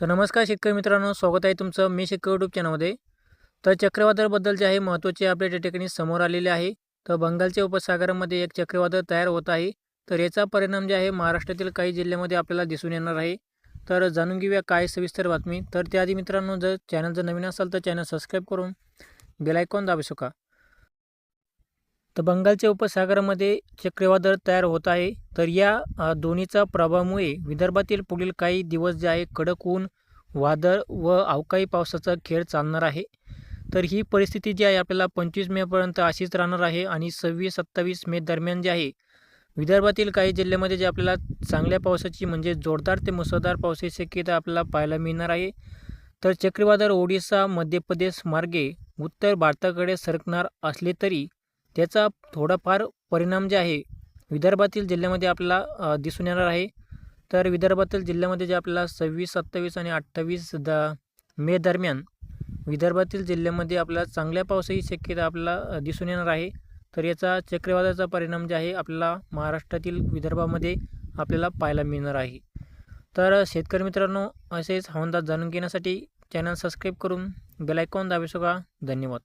तर नमस्कार शेतकरी मित्रांनो स्वागत आहे तुमचं मी शेतकरी यूट्यूब चॅनलमध्ये तर चक्रवादळाबद्दल जे आहे महत्त्वाचे अपडेट या ठिकाणी समोर आलेले आहे. तर बंगालच्या उपसागरामध्ये एक चक्रवादळ तयार होत आहे. तर याचा परिणाम जे आहे महाराष्ट्रातील काही जिल्ह्यामध्ये आपल्याला दिसून येणार आहे. तर जाणून घेऊया काय सविस्तर बातमी. तर त्याआधी मित्रांनो जर चॅनल जर नवीन असाल तर चॅनल सबस्क्राईब करून बेलायकॉन दाबू शका तर बंगालच्या उपसागरामध्ये चक्रीवादळ तयार होत आहे. तर या दोन्हीचा प्रभावामुळे विदर्भातील पुढील काही दिवस जे आहे कडक ऊन वादळ व अवकाळी पावसाचा खेळ चालणार आहे. तर ही परिस्थिती जी आहे आपल्याला पंचवीस मेपर्यंत अशीच राहणार आहे आणि सव्वीस सत्तावीस मे दरम्यान जे आहे विदर्भातील काही जिल्ह्यामध्ये जे आपल्याला चांगल्या पावसाची म्हणजे जोरदार ते मुसळधार पावसाची शक्यता आपल्याला पाहायला मिळणार आहे. तर चक्रीवादळ ओडिसा मध्य प्रदेश मार्गे उत्तर भारताकडे सरकणार असले तरी त्याचा थोडाफार परिणाम जे आहे विदर्भातील जिल्ह्यामध्ये आपल्याला दिसून येणार आहे. तर विदर्भातील जिल्ह्यामध्ये जे आपल्याला सव्वीस सत्तावीस आणि अठ्ठावीस द मे दरम्यान विदर्भातील जिल्ह्यामध्ये आपल्याला चांगल्या पावसाची शक्यता आपल्याला दिसून येणार आहे. तर याचा चक्रीवादळाचा परिणाम जे आहे आपल्याला महाराष्ट्रातील विदर्भामध्ये आपल्याला पाहायला मिळणार आहे. तर शेतकरी मित्रांनो असेच हवामान जाणून घेण्यासाठी चॅनल सबस्क्राईब करून बेलायकॉन दाबू शका धन्यवाद.